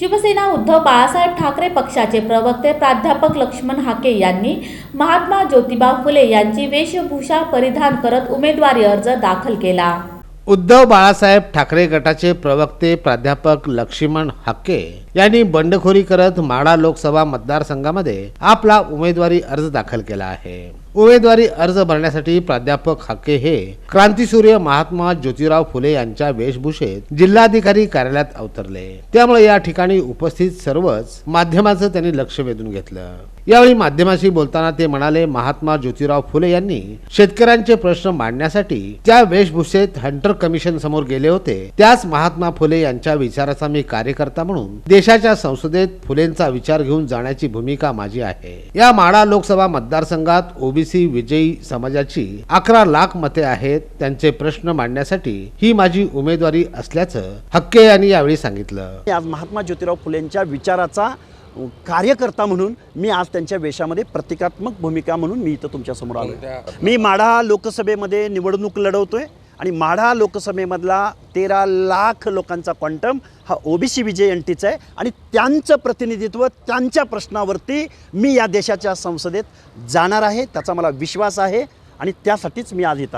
शिवसेना उद्धव बाळासाहेब ठाकरे पक्षाचे प्रवक्ते प्राध्यापक लक्ष्मण हाके यांनी महात्मा ज्योतिबा फुले यांची वेशभूषा परिधान करत उमेदवारी अर्ज दाखल केला. उद्धव बाळासाहेब ठाकरे गटाचे प्रवक्ते प्राध्यापक लक्ष्मण हक्के यांनी बंडखोरी करत माढा लोकसभा मतदारसंघामध्ये आपला उमेदवारी अर्ज दाखल केला आहे. उमेदवारी अर्ज भरण्यासाठी प्राध्यापक हाके हे. क्रांतीसूर्य महात्मा ज्योतिराव फुले यांच्या वेशभूषेत जिल्हाधिकारी कार्यालयात अवतरले. त्यामुळे या ठिकाणी उपस्थित सर्वच माध्यमाचं त्यांनी लक्ष वेधून घेतलं. यावेळी माध्यमाशी बोलताना ते म्हणाले महात्मा ज्योतिराव फुले यांनी शेतकऱ्यांचे प्रश्न मांडण्यासाठी त्या वेशभूषेत हंटर कमिशन समोर गेले होते त्याच महात्मा फुले यांच्या विचाराचा मी कार्यकर्ता म्हणून देशाच्या संसदेत फुलेंचा विचार घेऊन जाण्याची भूमिका माझी आहे. या माडा लोकसभा मतदारसंघात ओबी ओबीसी विजयी समाजाची अकरा लाख मते आहेत त्यांचे प्रश्न मांडण्यासाठी ही माझी उमेदवारी असल्याचं हक्के यांनी यावेळी सांगितलं. आज महात्मा ज्योतिराव फुलेंच्या विचाराचा कार्यकर्ता म्हणून मी आज त्यांच्या वेशामध्ये प्रतिकात्मक भूमिका म्हणून मी इथं तुमच्यासमोर आलो मी माढा लोकसभेमध्ये निवडणूक लढवतोय. आणि माढा लोकसभेमधला तेरा लाख लोकांचा क्वांटम हा ओबीसी विजय एनटीचा आहे. आणि त्यांचं प्रतिनिधित्व त्यांच्या प्रश्नावरती मी या देशाच्या संसदेत जाणार आहे. त्याचा मला विश्वास आहे आणि त्यासाठीच मी आज येतात